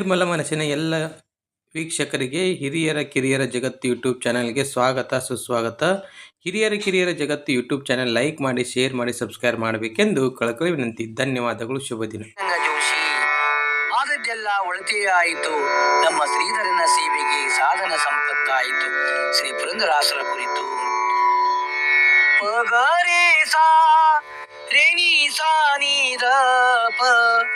ನಿರ್ಮಲ ಮನಸ್ಸಿನ ಎಲ್ಲ ವೀಕ್ಷಕರಿಗೆ ಹಿರಿಯರ ಕಿರಿಯರ ಜಗತ್ತು ಯೂಟ್ಯೂಬ್ ಚಾನಲ್ಗೆ ಸ್ವಾಗತ, ಸುಸ್ವಾಗತ. ಹಿರಿಯರ ಕಿರಿಯರ ಜಗತ್ತು ಯೂಟ್ಯೂಬ್ ಚಾನಲ್ ಲೈಕ್ ಮಾಡಿ, ಶೇರ್ ಮಾಡಿ, ಸಬ್ಸ್ಕ್ರೈಬ್ ಮಾಡಬೇಕೆಂದು ಕಳಕಳಿ ವಿನಂತಿ. ಧನ್ಯವಾದಗಳು, ಶುಭ ದಿನ. ಜೋಶಿ, ಆದದ್ದೆಲ್ಲ ಒಳತೆಯಾಯಿತು ನಮ್ಮ ಶ್ರೀಧರನ ಸೇವೆಗೆ ಸಾಧನ ಸಂಪತ್ತಾಯಿತು. ಶ್ರೀ ಪುರಂದರಾಸರ ಕುರಿತು. ಪಗರೆ ಸಾ ರೇಣಿ ಸಾ ನೀ ಪ ಮ ಪ ಮ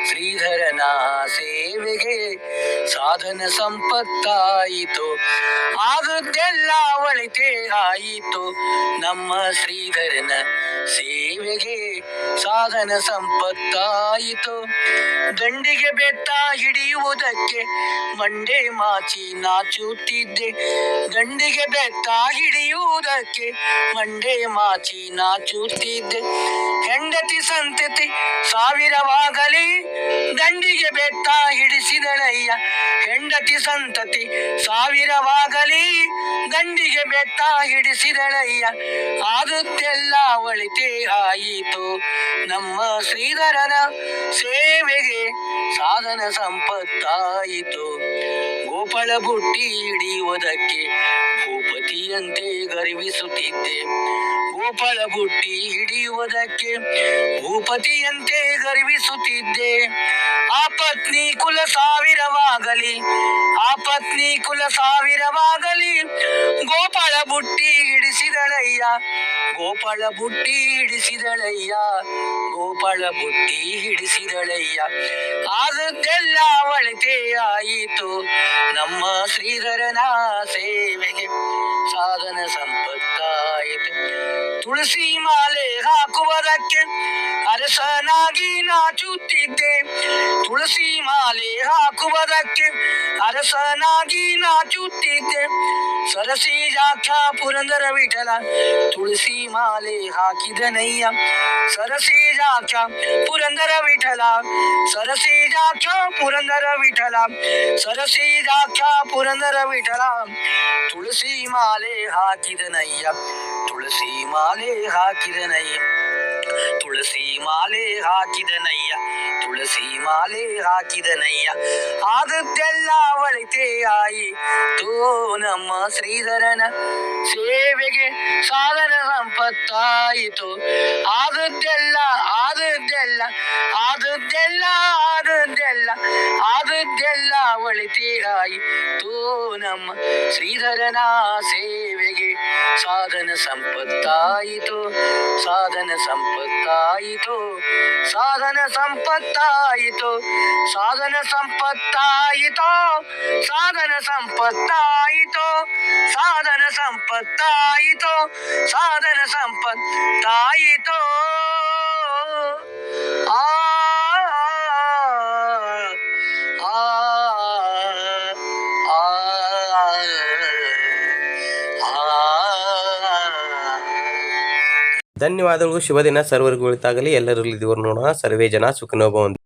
ಶ್ರೀಧರನ ಸೇವೆಗೆ ಸಾಧನ ಸಂಪತ್ತಾಯಿತು. ಆದದ್ದೆಲ್ಲ ಒಳಿತೆ ಆಯಿತು. ನಮ್ಮ ಶ್ರೀಧರನ ಸೇವೆಗೆ ಸಾಧನ ಸಂಪತ್ತಾಯಿತು. ದಂಡಿಗೆ ಬೆತ್ತ ಹಿಡಿಯುವುದಕ್ಕೆ ಮಂಡೆ ಮಾಚಿ ನಾಚುತ್ತಿದ್ದೆ. ದಂಡಿಗೆ ಬೆತ್ತ ಹಿಡಿಯುವುದಕ್ಕೆ ಮಂಡೆ ಮಾಚಿ ನಾಚುತ್ತಿದ್ದೆ. ಹೆಂಡತಿ ಸಂತತಿ ಸಾವಿರವಾಗಲಿ ದಂಡಿಗೆ ಬೆತ್ತ ಹಿಡಿಸಿದಳಯ್ಯ. ಹೆಂಡತಿ ಸಂತತಿ ಸಾವಿರವಾಗಲಿ ದಂಡಿಗೆ ಬೆತ್ತ ಹಿಡಿಸಿದಳಯ್ಯ. ಆದುತ್ತೆಲ್ಲ ಒಳಿತೆ ಆಯಿತು. ನಮ್ಮ ಶ್ರೀಧರನ ಸೇವೆಗೆ ಸಾಧನ ಸಂಪತ್ತಾಯಿತು. ಗೋಪಾಳ ಬುಟ್ಟಿ ಹಿಡಿಯುವುದಕ್ಕೆ ಭೂಪತಿಯಂತೆ ಗರ್ವಿಸುತ್ತಿದ್ದೆ. ಭೂಪಳ ಬುಟ್ಟಿ ಹಿಡಿಯುವುದಕ್ಕೆ ಭೂಪತಿಯಂತೆ ಗರ್ವಿಸುತ್ತಿದ್ದೆ. ಆ ಪತ್ನಿ ಕುಲ ಸಾವಿರವಾಗಲಿ ಆ ಪತ್ನಿ ಕುಲ ಸಾವಿರವಾಗಲಿ ಗೋಪಾಳ ಬುಟ್ಟಿ ಹಿಡಿಸಿದಳಯ್ಯ ಗೋಪಾಳ ಬುಟ್ಟಿ ಹಿಡಿಸಿದಳಯ್ಯ ಗೋಪಾಳ ಬುಟ್ಟಿ ಹಿಡಿಸಿದಳಯ್ಯ. ಆದದ್ದೆಲ್ಲ ಒಳಿತೆ ಆಯಿತು. ನಮ್ಮ ಶ್ರೀಧರನ ಸೇವೆಗೆ ಸಾಧನ ಸಂಪತ್ತಾಯಿತು ತುಳಸಿ ಮಾಲೆ ಹಾಕುವುದಕ್ಕೆ ಅರಸನಾಗಿ ನಾಚುತ್ತಿದ್ದೆ ತುಳಸಿ ಮಾಲೆ ಹಾಕುವುದಕ್ಕೆ ಅರಸನಾಗಿ ನಾಚುತ್ತಿದ್ದೆ ಸರಸೀಜಾಕ್ಷ ಪುರಂದರ ವಿಠಲ ತುಳಸಿ ಮಾಲೆ ಹಾಕಿದನಯ್ಯ ಸರಸೀಜಾಕ್ಷ ಪುರಂದರ ವಿಠಲ ಸರಸೀಜಾಕ್ಷ ಪುರಂದರ ವಿಠಲ ಸರಸೀಜಾಕ್ಷ ಪುರಂದರ ವಿಠಲ ತುಳಸಿ ಮಾಲೆ ಹಾಕಿದನಯ್ಯ. ತುಳಸಿ ಮಾಲೆ ಹಾಕಿದನಯ್ಯ. ತುಳಸಿ ಮಾಲೆ ಹಾಕಿದನಯ್ಯ. ತುಳಸಿ ಮಾಲೆ ಹಾಕಿದನಯ್ಯ. ಆದದ್ದೆಲ್ಲ ಒಳಿತೆ ಆಯಿತು ನಮ್ಮ ಶ್ರೀಧರನ ಸೇವೆಗೆ ಸಾಧನ ಸಂಪತ್ತಾಯಿತು. ಆದದ್ದೆಲ್ಲ ಆದದ್ದೆಲ್ಲ ಆದದ್ದೆಲ್ಲ ಒಳಿತೆ ಆಯಿತು ನಮ್ಮ ಶ್ರೀಧರನ ಸೇವೆಗೆ ಸಾಧನ ಸಂಪತ್ತಾಯಿತು ಸಾಧನ ಸಂಪತ್ತಾಯಿತು ಸಾಧನ ಸಂಪತ್ತಾಯಿತು ಸಾಧನ ಸಂಪತ್ತಾಯಿತು ಸಾಧನ ಸಂಪತ್ತಾಯಿತು ಸಾಧನ ಸಂಪತ್ತಾಯಿತು ಸಾಧನ ಸಂಪತ್ತಾಯಿತು. ಧನ್ಯವಾದಗಳು. ಶುಭ ದಿನ ಸರ್ವರಿಗೂ ಒಳಿತಾಗಲಿ ಎಲ್ಲರಲ್ಲಿ ದೇವರು ನೋಡೋಣ. ಸರ್ವೇ ಜನ ಸುಖನೋಭವಂತು